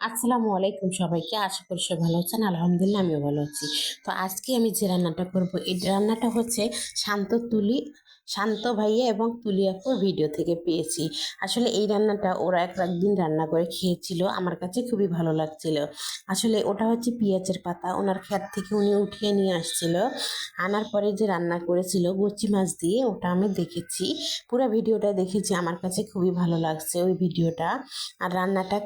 আসসালামু আলাইকুম সবাইকে। আশা করি সবাই ভালো আছেন। আলহামদুলিল্লাহ, আমিও ভালো আছি। তো আজকে আমি যে রান্নাটা করব, এই রান্নাটা হচ্ছে শান্ত তুলি, শান্ত ভাইয়া এবং তুলিয়াপুর ভিডিও থেকে পেয়েছি। আসলে এই রান্নাটা ওরা এক একদিন রান্না করে খেয়েছিল। আমার কাছে খুবই ভালো লাগছিল। আসলে ওটা হচ্ছে পেঁয়াজের পাতা। ওনার ক্ষেত থেকে উনি উঠিয়ে নিয়ে আসছিল। আনার পরে যে রান্না করেছিল গুচি মাছ দিয়ে, ওটা আমি দেখেছি। পুরো ভিডিওটা দেখেছি। আমার কাছে খুবই ভালো লাগছে ওই ভিডিওটা। আর রান্নাটা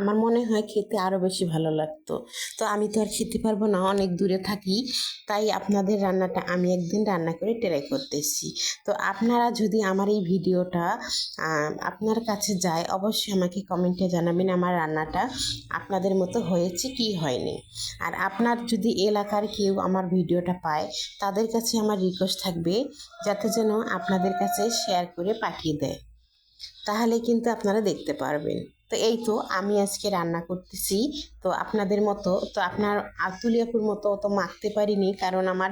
আমার মনে হয় খেতে আরও বেশি ভালো লাগতো। তো আমি তো আর খেতে পারব না, অনেক দূরে থাকি। তাই আপনাদের রান্নাটা আমি একদিন রান্না করে ট্রাই করতেছি। তো আপনারা যদি আমার এই ভিডিওটা আপনার কাছে যায়, অবশ্যই আমাকে কমেন্টে জানাবেন আমার রান্নাটা আপনাদের মতো হয়েছে কি হয়নি। আর আপনার যদি এলাকার কেউ আমার ভিডিওটা পায়, তাদের কাছে আমার রিকোয়েস্ট থাকবে যাতে যেন আপনাদের কাছে শেয়ার করে পাঠিয়ে দেয়। তাহলে কিন্তু আপনারা দেখতে পারবেন। তো এই তো আমি আজকে রান্না করতেছি। তো আপনাদের মতো, তো আপনার আতুলিয়াপুর মতো অত মাখতে পারিনি, কারণ আমার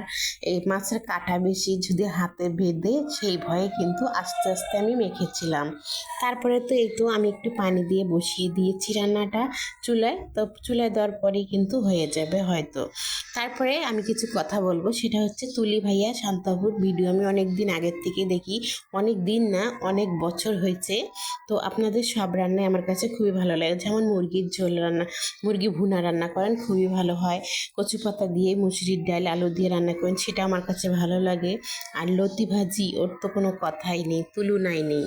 এই মাছের কাটা বেশি যদি হাতে বেঁধে সেই ভয়ে কিন্তু আস্তে আস্তে আমি মেখেছিলাম। তারপরে তো এই তো আমি একটু পানি দিয়ে বসিয়ে দিয়েছি রান্নাটা চুলায়, তো চুলায় দেওয়ার পরেই কিন্তু হয়ে যাবে হয়তো। তারপরে আমি কিছু কথা বলব, সেটা হচ্ছে তুলি ভাইয়া শান্তাপুর ভিডিও আমি অনেক দিন আগের থেকে দেখি, অনেক দিন না, অনেক বছর হয়েছে। তো আপনাদের সব রান্নায় আমার কাছে খুবই ভালো লাগে। যেমন মুরগির ঝোল রান্না, মুরগি ভুনা রান্না করেন, খুবই ভালো হয়। কচু পাতা দিয়ে মুসুরির ডাল, আলু দিয়ে রান্না করেন, সেটা আমার কাছে ভালো লাগে। আর লতি ভাজি, ওর তো কোনো কথাই নেই, তুলনাই নেই।